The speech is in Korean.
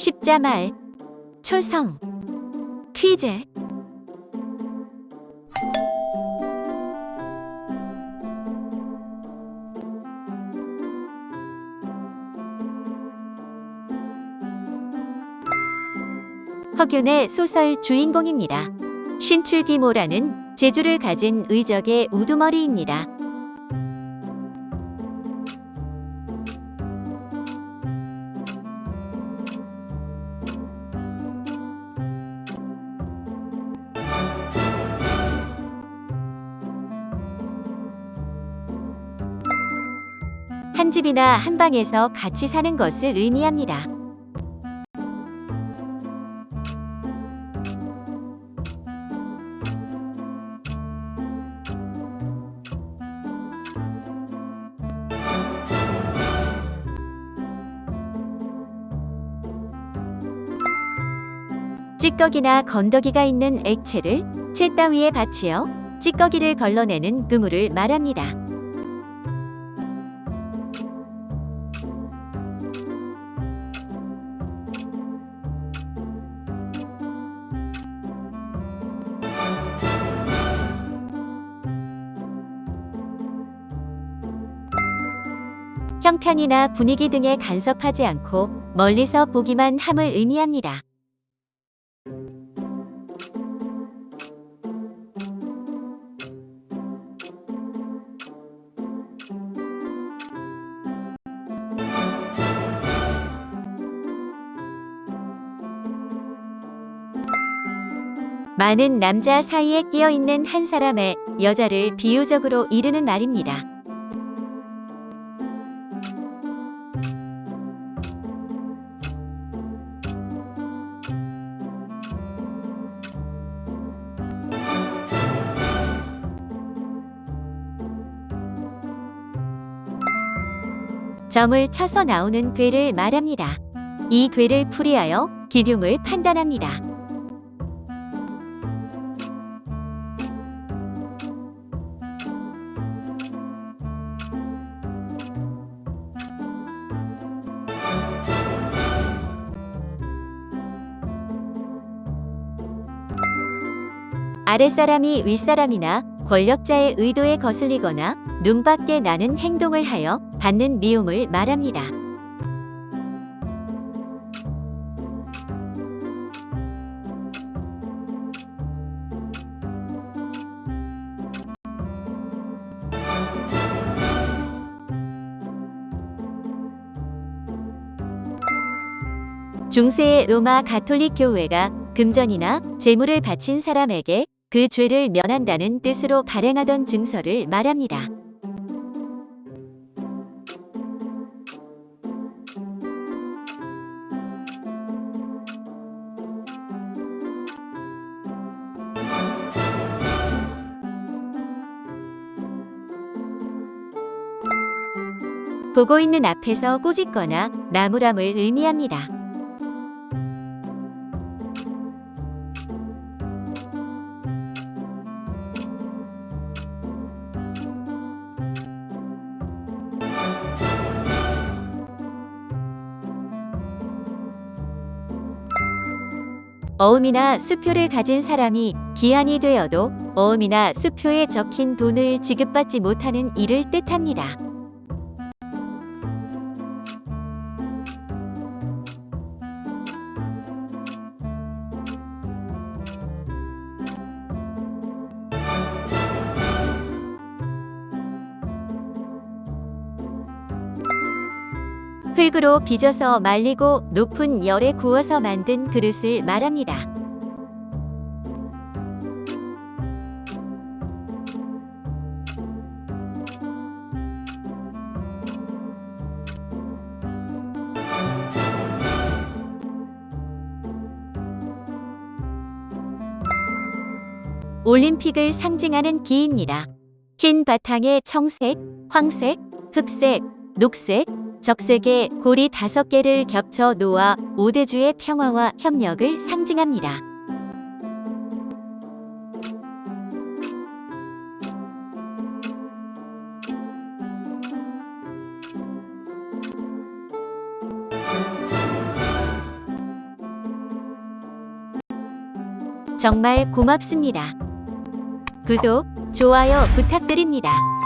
십자말, 초성, 퀴즈. 허균의 소설 주인공입니다. 신출귀모라는 재주를 가진 의적의 우두머리입니다. 한 집이나 한 방에서 같이 사는 것을 의미합니다. 찌꺼기나 건더기가 있는 액체를 채 따위에 받치어 찌꺼기를 걸러내는 그물을 말합니다. 형편이나 분위기 등에 간섭하지 않고 멀리서 보기만 함을 의미합니다. 많은 남자 사이에 끼어 있는 한 사람의 여자를 비유적으로 이르는 말입니다. 점을 쳐서 나오는 괴를 말합니다. 이 괴를 풀이하여 기륭을 판단합니다. 아랫사람이 윗사람이나 권력자의 의도에 거슬리거나 눈밖에 나는 행동을 하여 받는 미움을 말합니다. 중세의 로마 가톨릭 교회가 금전이나 재물을 바친 사람에게 그 죄를 면한다는 뜻으로 발행하던 증서를 말합니다. 보고 있는 앞에서 꾸짖거나 나무람을 의미합니다. 어음이나 수표를 가진 사람이 기한이 되어도 어음이나 수표에 적힌 돈을 지급받지 못하는 일을 뜻합니다. 흙으로 빚어서 말리고 높은 열에 구워서 만든 그릇을 말합니다. 올림픽을 상징하는 기입니다. 흰 바탕에 청색, 황색, 흑색, 녹색, 적색의 고리 다섯 개를 겹쳐 놓아 오대주의 평화와 협력을 상징합니다. 정말 고맙습니다. 구독, 좋아요 부탁드립니다.